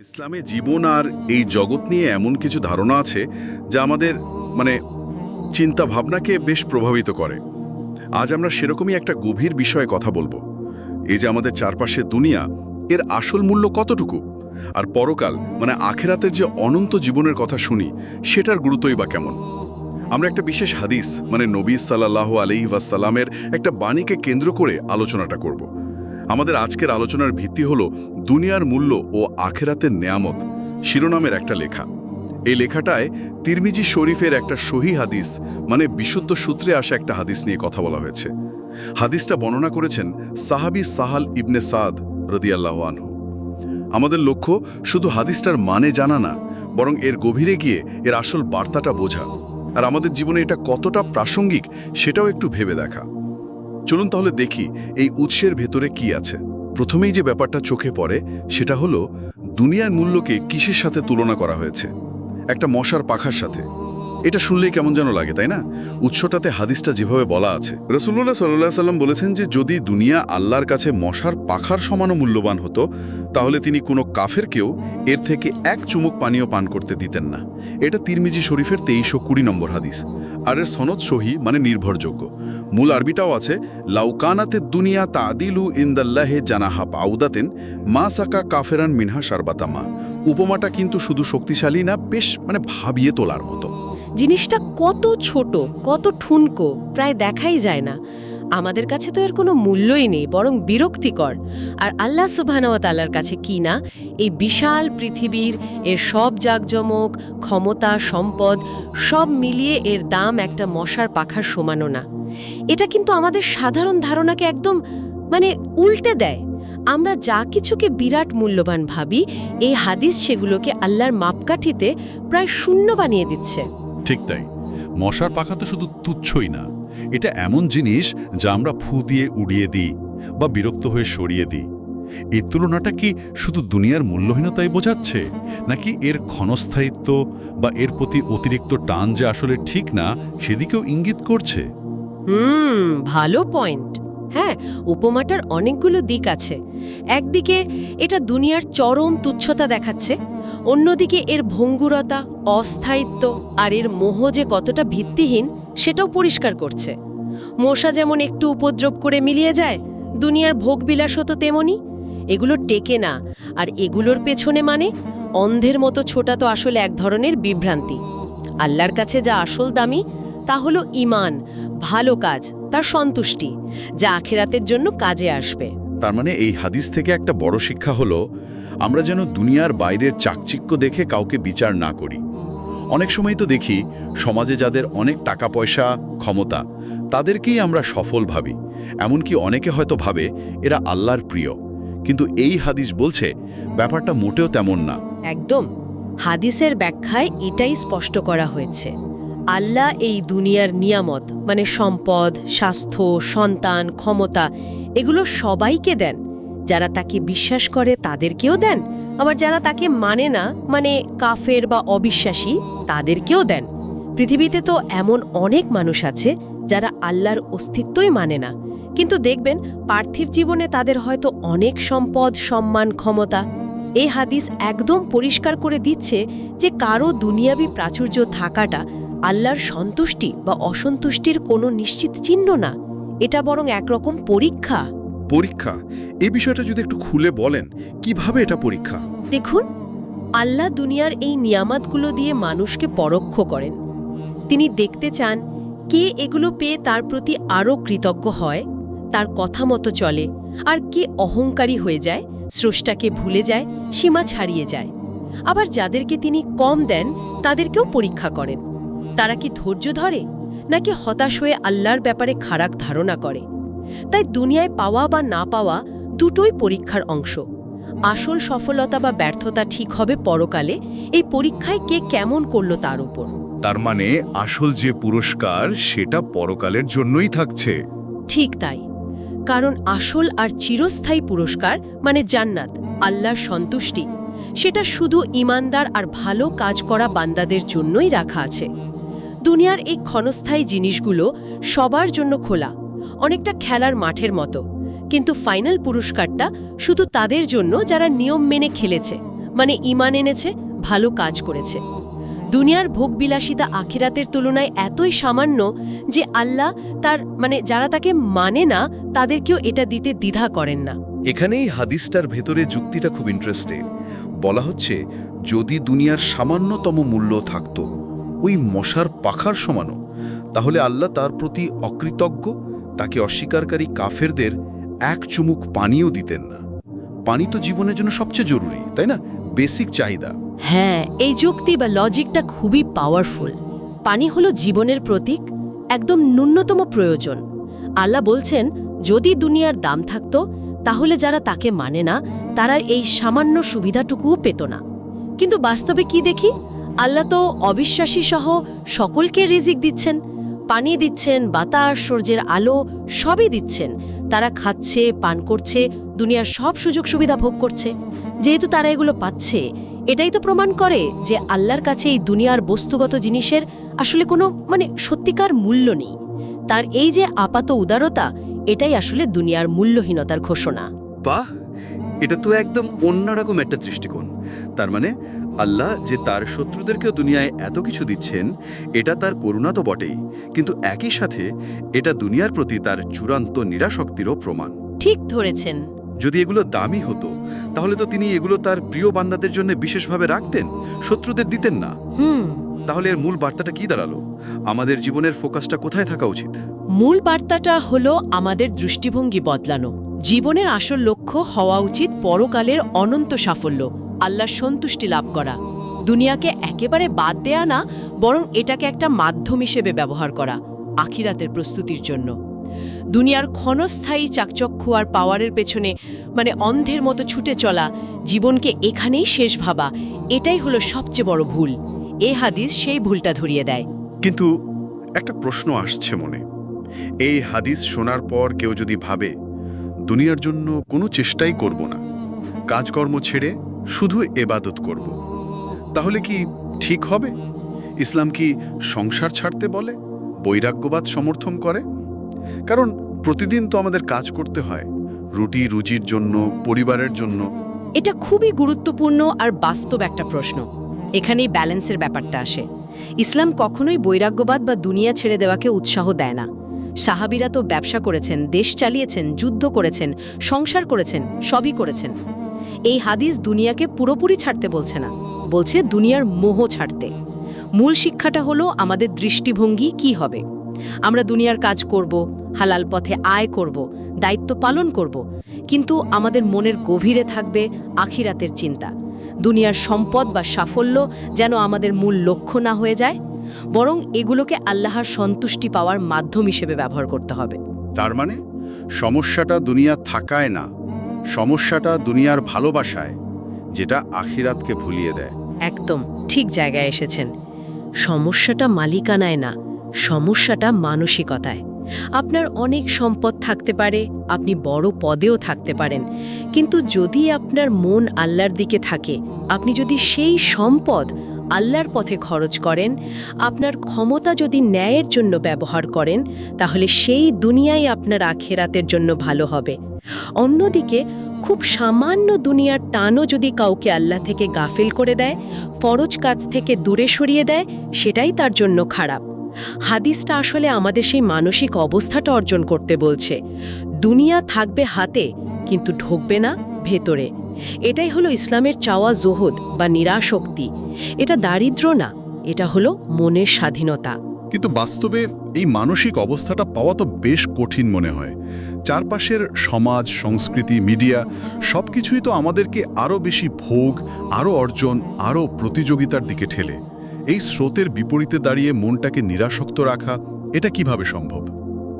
ইসলামে জীবন আর এই জগৎ নিয়ে এমন কিছু ধারণা আছে যা আমাদের মানে চিন্তা ভাবনাকে বেশ প্রভাবিত করে। আজ আমরা সেরকমই একটা গভীর বিষয়ে কথা বলব। এই যে আমাদের চারপাশে দুনিয়া, এর আসল মূল্য কতটুকু? আর পরকাল মানে আখেরাতের যে অনন্ত জীবনের কথা শুনি, সেটার গুরুত্বই বা কেমন? আমরা একটা বিশেষ হাদিস মানে নবী সাল্লাহ আলি ওয়াসাল্লামের একটা বাণীকে কেন্দ্র করে আলোচনাটা করব। আমাদের আজকের আলোচনার ভিত্তি হল দুনিয়ার মূল্য ও আখেরাতের নেয়ামত, শিরোনামের একটা লেখা। এই লেখাটায় তিরমিজি শরীফের একটা সহি হাদিস মানে বিশুদ্ধ সূত্রে আসা একটা হাদিস নিয়ে কথা বলা হয়েছে। হাদিসটা বর্ণনা করেছেন সাহাবি সাহাল ইবনে সাদ রদিয়াল্লাহ আনহু। আমাদের লক্ষ্য শুধু হাদিসটার মানে জানা না, বরং এর গভীরে গিয়ে এর আসল বার্তাটা বোঝা। আর আমাদের জীবনে এটা কতটা প্রাসঙ্গিক, সেটাও একটু ভেবে দেখা। চলুন তাহলে দেখি এই উৎসের ভেতরে কি আছে। প্রথমেই যে ব্যাপারটা চোখে পড়ে, সেটা হলো, দুনিয়ার মূল্যকে কিসের সাথে তুলনা করা হয়েছে? একটা মশার পাখার সাথে। এটা শুনলেই কেমন যেন লাগে, তাই না? উৎসটাতে হাদিসটা যেভাবে বলা আছে। রসুল্লাহ সাল্লাহ সাল্লাম বলেছেন যে, যদি দুনিয়া আল্লাহর কাছে মশার পাখার সমানও মূল্যবান হতো, তাহলে তিনি কোনো কাফেরকেও এর থেকে এক চুমুক পানীয় পান করতে দিতেন না। এটা তিরমিজি শরীফের তেইশশো কুড়ি নম্বর হাদিস। আর এর সনদ সহি মানে নির্ভরযোগ্য। মূল আরবিটাও আছে লাউকানাতে দুনিয়া তাদিলু ইন্দাল্লাহে জানাহা পাউদাতেন, মা সাকা কাফেরান মিনহা সারবাতামা উপমাটা কিন্তু শুধু শক্তিশালী না, বেশ মানে ভাবিয়ে তোলার মতো। জিনিসটা কত ছোট, কত ঠুনকো, প্রায় দেখাই যায় না। আমাদের কাছে তো এর কোনো মূল্যই নেই, বরং বিরক্তিকর। আর আল্লাহ সুবহানাওয়াতালার কাছে কি না? এই বিশাল পৃথিবীর, এর সব জাকজমক, ক্ষমতা, সম্পদ, সব মিলিয়ে এর দাম একটা মশার পাখার সমানও না। এটা কিন্তু আমাদের সাধারণ ধারণাকে একদম মানে উল্টে দেয়। আমরা যা কিছুকে বিরাট মূল্যবান ভাবি, এই হাদিস সেগুলোকে আল্লাহর মাপকাঠিতে প্রায় শূন্য বানিয়ে দিচ্ছে। ঠিক তাই। মশার পাখা তো শুধু তুচ্ছই না। এটা এমন জিনিস যা আমরা ফু দিয়ে উড়িয়ে দিই বা বিরক্ত হয়ে সরিয়ে দিই। এই তুলনাটা কি শুধু দুনিয়ার মূল্যহীনতাই বোঝাচ্ছে? নাকি এর ক্ষণস্থায়িত্ব বা এর প্রতি অতিরিক্ত টান যে আসলে ঠিক না, সেদিকেও ইঙ্গিত করছে? হুম, ভালো পয়েন্ট। হ্যাঁ উপমাটার অনেকগুলো দিক আছে। একদিকে এটা দুনিয়ার চরম তুচ্ছতা দেখাচ্ছে অন্যদিকে এর ভঙ্গুরতা, অস্থায়িত্ব আর এর মোহ যে কতটা ভিত্তিহীন, সেটাও পরিষ্কার করছে। মশা যেমন একটু উপদ্রব করে মিলিয়ে যায়, দুনিয়ার ভোগবিলাসও তো তেমনই এগুলো টেকে না, আর এগুলোর পেছনে মানে অন্ধের মতো ছোটা তো আসলে এক ধরনের বিভ্রান্তি। আল্লাহর কাছে যা আসল দামি, তা হলো ইমান ভালো কাজ, তার সন্তুষ্টি, যা আখেরাতের জন্য কাজে আসবে। তার মানে এই হাদিস থেকে একটা বড় শিক্ষা হলো আমরা যেন দুনিয়ার বাইরের চাকচিক্য দেখে কাউকে বিচার না করি। অনেক সময় তো দেখি, সমাজে যাদের অনেক টাকা পয়সা ক্ষমতা, তাদেরকেই আমরা সফল ভাবি। এমনকি অনেকে হয়তো ভাবে, এরা আল্লাহর প্রিয়। কিন্তু এই হাদিস বলছে, ব্যাপারটা মোটেও তেমন না। একদম। হাদিসের ব্যাখ্যায় এটাই স্পষ্ট করা হয়েছে। আল্লাহ এই দুনিয়ার নিয়ামত মানে সম্পদ, স্বাস্থ্য, সন্তান, ক্ষমতা, এগুলো সবাইকে দেন। যারা তাকে বিশ্বাস করে তাদেরকেও দেন। আবার যারা তাকে মানে না মানে কাফের বা অবিশ্বাসী, তাদেরকেও দেন। পৃথিবীতে তো এমন অনেক মানুষ আছে যারা আল্লাহর অস্তিত্বই মানে না। কিন্তু দেখবেন, পার্থিব জীবনে তাদের হয়তো অনেক সম্পদ, সম্মান, ক্ষমতা। এই হাদিস একদম পরিষ্কার করে দিচ্ছে যে কারও দুনিয়াবি প্রাচুর্য থাকাটা আল্লাহর সন্তুষ্টি বা অসন্তুষ্টির কোনো নিশ্চিত চিহ্ন না। এটা বরং একরকম পরীক্ষা। পরীক্ষা? এই বিষয়টা যদি একটু খুলে বলেন, কীভাবে এটা পরীক্ষা? দেখুন, আল্লাহ দুনিয়ার এই নিয়ামাতগুলো দিয়ে মানুষকে পরোক্ষ করেন। তিনি দেখতে চান, কে এগুলো পেয়ে তার প্রতি আরও কৃতজ্ঞ হয়, তার কথা মতো চলে, আর কে অহংকারী হয়ে যায়, স্রষ্টাকে ভুলে যায়, সীমা ছাড়িয়ে যায়। আবার যাদেরকে তিনি কম দেন, তাদেরকেও পরীক্ষা করেন। তারা কি ধৈর্য ধরে, নাকি হতাশ হয়ে আল্লাহর ব্যাপারে খারাপ ধারণা করে? তাই দুনিয়ায় পাওয়া বা না পাওয়া দুটোই পরীক্ষার অংশ। আসল সফলতা বা ব্যর্থতা ঠিক হবে পরকালে এই পরীক্ষায় কে কেমন করল তার উপর। তার মানে আসল যে পুরস্কার সেটা পরকালের জন্যই থাকছে। ঠিক তাই। কারণ আসল আর চিরস্থায়ী পুরস্কার মানে জান্নাত আল্লাহর সন্তুষ্টি। সেটা শুধু ইমানদার আর ভালো কাজ করা বান্দাদের জন্যই রাখা আছে। দুনিয়ার এই ক্ষণস্থায়ী জিনিসগুলো সবার জন্য খোলা। অনেকটা খেলার মাঠের মতো। কিন্তু ফাইনাল পুরস্কারটা শুধু তাদের জন্য যারা নিয়ম মেনে খেলেছে মানে ইমান এনেছে, ভালো কাজ করেছে। দুনিয়ার ভোগবিলাসিতা আখিরাতের তুলনায় এতই সামান্য যে আল্লাহ তার মানে যারা তাকে মানে না, তাদেরকেও এটা দিতে দ্বিধা করেন না। এখানেই হাদিসটার ভেতরে যুক্তিটা খুব ইন্টারেস্টিং বলা হচ্ছে, যদি দুনিয়ার সামান্যতম মূল্য থাকত, ওই মশার পাখার সমানও, তাহলে আল্লাহ তার প্রতি অকৃতজ্ঞ তাকে অস্বীকারী কাফেরদের এক চুমুক পানিও দিতেন না। পানি তো জীবনের জন্য সবচেয়ে জরুরি, তাই না? বেসিক চাহিদা। হ্যাঁ এই যুক্তি বা লজিকটা খুবই পাওয়ারফুল। পানি হলো জীবনের প্রতীক, একদম ন্যূনতম প্রয়োজন। আল্লাহ বলছেন, যদি দুনিয়ার দাম থাকত, তাহলে যারা তাকে মানে না, তারা এই সামান্য সুবিধাটুকুও পেত না। কিন্তু বাস্তবে কি দেখি? আল্লাহ তো অবিশ্বাসী সহ সকলকে রিজিক দিচ্ছেন। পানি দিচ্ছেন, বাতাস, সূর্যের আলো সবই দিচ্ছেন। তারা খাচ্ছে, পান করছে, দুনিয়ার সব সুযোগ সুবিধা ভোগ করছে। যেহেতু তারা এগুলো পাচ্ছে, এটাই তো প্রমাণ করে যে আল্লাহর কাছে এই দুনিয়ার বস্তুগত জিনিসের আসলে কোনো মানে সত্যিকার মূল্য নেই। তার এই যে আপাত উদারতা, এটাই আসলে দুনিয়ার মূল্যহীনতার ঘোষণা। বাহ! এটা তো একদম অন্যরকম একটা দৃষ্টিকোণ। তার মানে আল্লাহ যে তার শত্রুদেরকেও দুনিয়ায় এত কিছু দিচ্ছেন এটা তার করুণা তো বটেই। কিন্তু একই সাথে এটা দুনিয়ার প্রতি তার চূড়ান্ত নিরাশক্তিরও প্রমাণ। ঠিক ধরেছেন। যদি এগুলো দামি হতো তাহলে তো তিনি এগুলো তার প্রিয় বান্দাদের জন্য বিশেষভাবে রাখতেন শত্রুদের দিতেন না। হুম। তাহলে এর মূল বার্তাটা কি দাঁড়াল? আমাদের জীবনের ফোকাসটা কোথায় থাকা উচিত? মূল বার্তাটা হলো আমাদের দৃষ্টিভঙ্গি বদলানো। জীবনের আসল লক্ষ্য হওয়া উচিত পরকালের অনন্ত সাফল্য। আল্লাহর সন্তুষ্টি লাভ করা। দুনিয়াকে একেবারে বাদ দেয়া না, বরং এটাকে একটা মাধ্যম হিসেবে ব্যবহার করা, আখিরাতের প্রস্তুতির জন্য। দুনিয়ার ক্ষণস্থায়ী চাকচক্য আর পাওয়ারের পেছনে মানে অন্ধের মতো ছুটে চলা, জীবনকে এখানেই শেষ ভাবা, এটাই হলো সবচেয়ে বড় ভুল। এ হাদিস সেই ভুলটা ধরিয়ে দেয়। কিন্তু একটা প্রশ্ন আসছে মনে। এই হাদিস শোনার পর কেউ যদি ভাবে, দুনিয়ার জন্য কোনো চেষ্টাই করব না। কাজকর্ম ছেড়ে শুধু এবাদত করব। তাহলে কি ঠিক হবে? ইসলাম কি সংসার ছাড়তে বলে, বৈরাগ্যবাদ সমর্থন করে? কারণ প্রতিদিন তো আমাদের কাজ করতে হয়, রুটি রুজির জন্য, পরিবারের জন্য। এটা খুবই গুরুত্বপূর্ণ আর বাস্তব একটা প্রশ্ন। এখানেই ব্যালেন্সের ব্যাপারটা আসে। ইসলাম কখনোই বৈরাগ্যবাদ বা দুনিয়া ছেড়ে দেওয়াকে উৎসাহ দেয় না। সাহাবিরা তো ব্যবসা করেছেন, দেশ চালিয়েছেন, যুদ্ধ করেছেন, সংসার করেছেন, সবই করেছেন। এই হাদিস দুনিয়াকে পুরোপুরি ছাড়তে বলছে না। বলছে দুনিয়ার মোহ ছাড়তে। মূল শিক্ষাটা হলো আমাদের দৃষ্টিভঙ্গি কি হবে। আমরা দুনিয়ার কাজ করব, হালাল পথে আয় করব, দায়িত্ব পালন করব। কিন্তু আমাদের মনের গভীরে থাকবে আখিরাতের চিন্তা। দুনিয়ার সম্পদ বা সাফল্য যেন আমাদের মূল লক্ষ্য না হয়ে যায়, বরং এগুলোকে আল্লাহর সন্তুষ্টি পাওয়ার মাধ্যম হিসেবে ব্যবহার করতে হবে। তার মানে সমস্যাটা দুনিয়া থাকায় না সমস্যাটা দুনিয়ার ভালোবাসায়, যেটা আখিরাতকে ভুলিয়ে দেয়। একদম, ঠিক জায়গায় এসেছেন। সমস্যাটা মালিকানায় না, সমস্যাটা মানসিকতায়। আপনার অনেক সম্পদ থাকতে পারে, আপনি বড় পদেও থাকতে পারেন। কিন্তু যদি আপনার মন আল্লাহর দিকে থাকে, আপনি যদি সেই সম্পদ আল্লাহর পথে খরচ করেন, আপনার ক্ষমতা যদি ন্যায়ের জন্য ব্যবহার করেন, তাহলে সেই দুনিয়াই আপনার আখেরাতের জন্য ভালো হবে। অন্যদিকে, খুব সামান্য দুনিয়ার টানও যদি কাউকে আল্লাহ থেকে গাফিল করে দেয়, ফরজ কাজ থেকে দূরে সরিয়ে দেয়, সেটাই তার জন্য খারাপ। হাদিসটা আসলে আমাদের সেই মানসিক অবস্থাটা অর্জন করতে বলছে। দুনিয়া থাকবে হাতে, কিন্তু ঢুকবে না ভেতরে। এটাই হলো ইসলামের চাওয়া জোহদ বা নিরাশক্তি। এটা দারিদ্র না, এটা হলো মনের স্বাধীনতা। কিন্তু বাস্তবে এই মানসিক অবস্থাটা পাওয়া তো বেশ কঠিন মনে হয়। চারপাশের সমাজ, সংস্কৃতি, মিডিয়া সব কিছুই তো আমাদেরকে আরও বেশি ভোগ, আরও অর্জন, আরও প্রতিযোগিতার দিকে ঠেলে। এই স্রোতের বিপরীতে দাঁড়িয়ে মনটাকে নিরাসক্ত রাখা, এটা কীভাবে সম্ভব?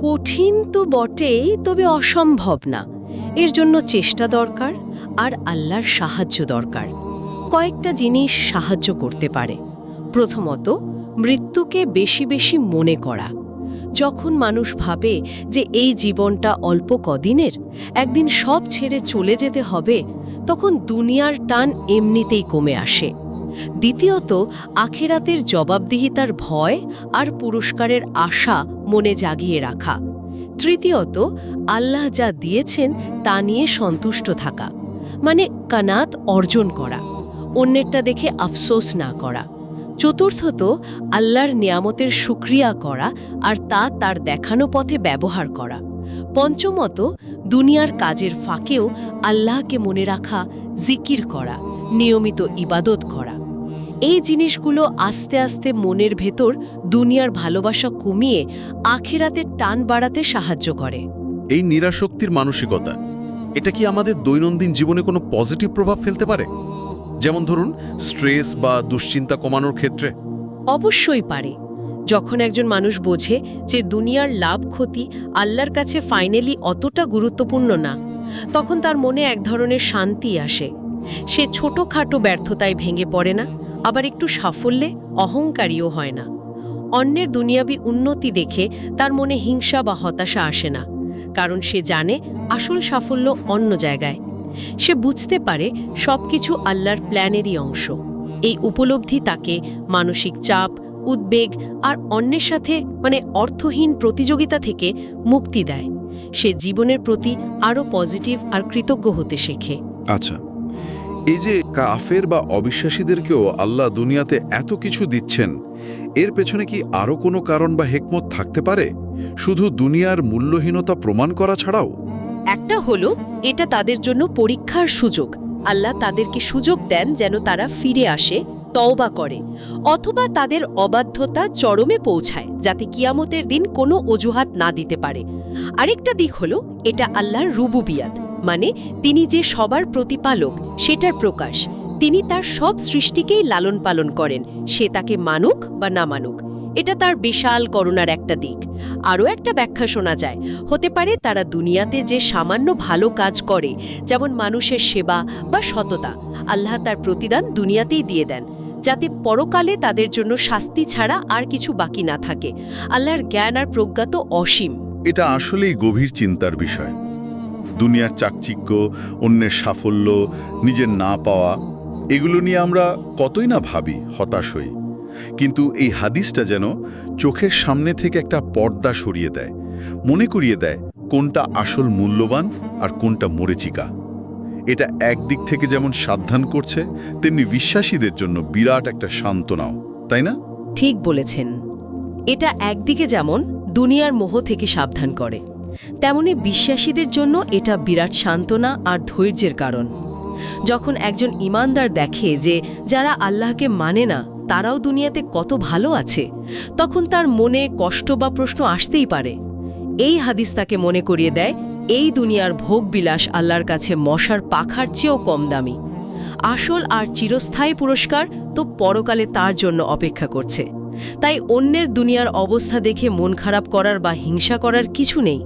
কঠিন তো বটেই, তবে অসম্ভব না। এর জন্য চেষ্টা দরকার, আর আল্লাহর সাহায্য দরকার। কয়েকটা জিনিস সাহায্য করতে পারে। প্রথমত, মৃত্যুকে বেশি বেশি মনে করা। যখন মানুষ ভাবে যে এই জীবনটা অল্প কদিনের, একদিন সব ছেড়ে চলে যেতে হবে, তখন দুনিয়ার টান এমনিতেই কমে আসে। দ্বিতীয়ত, আখেরাতের জবাবদিহিতার ভয় আর পুরস্কারের আশা মনে জাগিয়ে রাখা। তৃতীয়ত, আল্লাহ যা দিয়েছেন তা নিয়ে সন্তুষ্ট থাকা মানে কানাত অর্জন করা, অন্যেরটা দেখে আফসোস না করা। চতুর্থত, আল্লাহর নিয়ামতের সুক্রিয়া করা আর তা তার দেখানো পথে ব্যবহার করা। পঞ্চমত, দুনিয়ার কাজের ফাঁকেও আল্লাহকে মনে রাখা, জিকির করা, নিয়মিত ইবাদত করা। এই জিনিসগুলো আস্তে আস্তে মনের ভেতর দুনিয়ার ভালোবাসা কমিয়ে আখেরাতের টান বাড়াতে সাহায্য করে। এই নিরাশক্তির মানসিকতা, এটা কি আমাদের দৈনন্দিন জীবনে কোনো পজিটিভ প্রভাব ফেলতে পারে? যেমন ধরুন স্ট্রেস বা দুশ্চিন্তা কমানোর ক্ষেত্রে। অবশ্যই পারে। যখন একজন মানুষ বোঝে যে দুনিয়ার লাভ, ক্ষতি আল্লাহর কাছে ফাইনালি অতটা গুরুত্বপূর্ণ না, তখন তার মনে এক ধরনের শান্তি আসে। সে ছোটখাটো ব্যর্থতায় ভেঙে পড়ে না, আবার একটু সাফল্যে অহংকারীও হয় না। অন্যের দুনিয়াবি উন্নতি দেখে তার মনে হিংসা বা হতাশা আসে না, কারণ সে জানে আসল সাফল্য অন্য জায়গায়। সে বুঝতে পারে সবকিছু আল্লাহর প্ল্যানেরই অংশ। এই উপলব্ধি তাকে মানসিক চাপ, উদ্বেগ আর অন্যের সাথে মানে অর্থহীন প্রতিযোগিতা থেকে মুক্তি দেয়। সে জীবনের প্রতি আরও পজিটিভ আর কৃতজ্ঞ হতে শেখে। আচ্ছা এই যে কাফের বা অবিশ্বাসীদেরকেও আল্লাহ দুনিয়াতে এত কিছু দিচ্ছেন, এর পেছনে কি আরও কোনো কারণ বা হেকমত থাকতে পারে? শুধু দুনিয়ার মূল্যহীনতা প্রমাণ করা ছাড়াও? একটা হলো, এটা তাদের জন্য পরীক্ষার সুযোগ। আল্লাহ তাদেরকে সুযোগ দেন যেন তারা ফিরে আসে, তওবা করে। অথবা তাদের অবাধ্যতা চরমে পৌঁছায়, যাতে কিয়ামতের দিন কোনো অজুহাত না দিতে পারে। আরেকটা দিক হলো, এটা আল্লাহর রুবুবিয়াত মানে তিনি যে সবার প্রতিপালক, সেটার প্রকাশ। তিনি তার সব সৃষ্টিকেই লালন পালন করেন, সে তাকে মানুক বা না মানুক। এটা তার বিশাল করুণার একটা দিক। আরও একটা ব্যাখ্যা শোনা যায়। হতে পারে তারা দুনিয়াতে যে সামান্য ভালো কাজ করে, যেমন মানুষের সেবা বা সততা, আল্লাহ তার প্রতিদান দুনিয়াতেই দিয়ে দেন, যাতে পরকালে তাদের জন্য শাস্তি ছাড়া আর কিছু বাকি না থাকে। আল্লাহর জ্ঞান আর প্রজ্ঞা তো অসীম। এটা আসলেই গভীর চিন্তার বিষয়। দুনিয়ার চাকচিক্য, অন্যের সাফল্য, নিজের না পাওয়া, এগুলো নিয়ে আমরা কতই না ভাবি, হতাশ হই। কিন্তু এই হাদিসটা যেন চোখের সামনে থেকে একটা পর্দা সরিয়ে দেয়। মনে করিয়ে দেয় কোনটা আসল মূল্যবান আর কোনটা মরেচিকা এটা একদিক থেকে যেমন সাবধান করছে, তেমনি বিশ্বাসীদের জন্য বিরাট একটা সান্ত্বনাও, তাই না? ঠিক বলেছেন। এটা একদিকে যেমন দুনিয়ার মোহ থেকে সাবধান করে, তেমনি বিশ্বাসীদের জন্য এটা বিরাট সান্ত্বনা আর ধৈর্যের কারণ। যখন একজন ইমানদার দেখে যে যারা আল্লাহকে মানে না তারাও দুনিয়াতে কত ভালো আছে, তখন তার মনে কষ্ট বা প্রশ্ন আসতেই পারে। এই হাদিস তাকে মনে করিয়ে দেয়, এই দুনিয়ার ভোগবিলাস আল্লাহর কাছে মশার পাখার চেয়েও কম দামি। আসল আর চিরস্থায়ী পুরস্কার তো পরকালে তার জন্য অপেক্ষা করছে। তাই অন্যের দুনিয়ার অবস্থা দেখে মন খারাপ করার বা হিংসা করার কিছু নেই,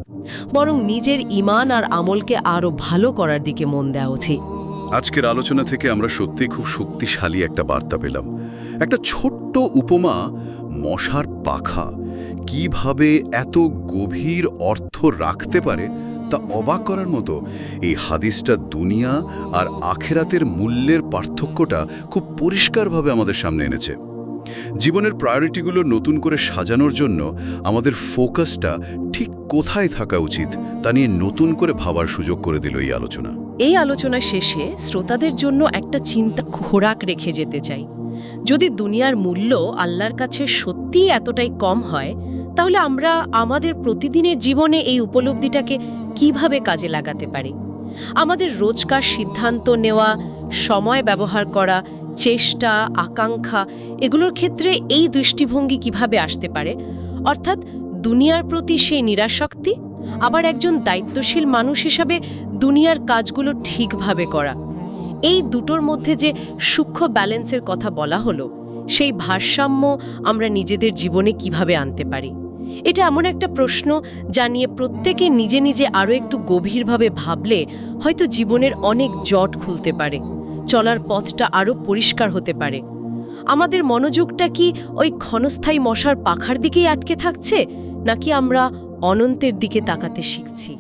বরং নিজের ইমান আর আমলকে আরও ভালো করার দিকে মন দেওয়া উচিত। আজকের আলোচনা থেকে আমরা সত্যিই খুব শক্তিশালী একটা বার্তা পেলাম। একটা ছোট্ট উপমা, মশার পাখা, কীভাবে এত গভীর অর্থ রাখতে পারে তা অবাক করার মতো এই হাদিসটা দুনিয়া আর আখেরাতের মূল্যের পার্থক্যটা খুব পরিষ্কারভাবে আমাদের সামনে এনেছে। জীবনের প্রায়োরিটিগুলো নতুন করে সাজানোর জন্য আমাদের ফোকাসটা কোথায় থাকা উচিত তা নিয়ে নতুন করে ভাবার সুযোগ করে দিল এই আলোচনা। এই আলোচনা শেষে শ্রোতাদের জন্য একটা চিন্তা খোরাক রেখে যেতে চাই। যদি দুনিয়ার মূল্য আল্লাহর কাছে সত্যিই এতটাই কম হয়, তাহলে আমরা আমাদের প্রতিদিনের জীবনে এই উপলব্ধিটাকে কীভাবে কাজে লাগাতে পারি? আমাদের রোজকার সিদ্ধান্ত নেওয়া, সময় ব্যবহার করা, চেষ্টা, আকাঙ্ক্ষা, এগুলোর ক্ষেত্রে এই দৃষ্টিভঙ্গি কীভাবে আসতে পারে? অর্থাৎ দুনিয়ার প্রতি সেই নিরাসক্তি, আবার একজন দায়িত্বশীল মানুষ হিসাবে দুনিয়ার কাজগুলো ঠিকভাবে করা। এই দুটোর মধ্যে যে সূক্ষ্ম ব্যালেন্সের কথা বলা হলো, সেই ভারসাম্য আমরা নিজেদের জীবনে কীভাবে আনতে পারি? এটা এমন একটা প্রশ্ন যা নিয়ে প্রত্যেকে নিজে নিজে আরও একটু গভীরভাবে ভাবলে হয়তো জীবনের অনেক জট খুলতে পারে, চলার পথটা আরও পরিষ্কার হতে পারে। আমাদের মনোযোগটা কি ওই ক্ষণস্থায়ী মশার পাখার দিকেই আটকে থাকছে? নাকি আমরা অনন্তের দিকে তাকাতে শিখছি?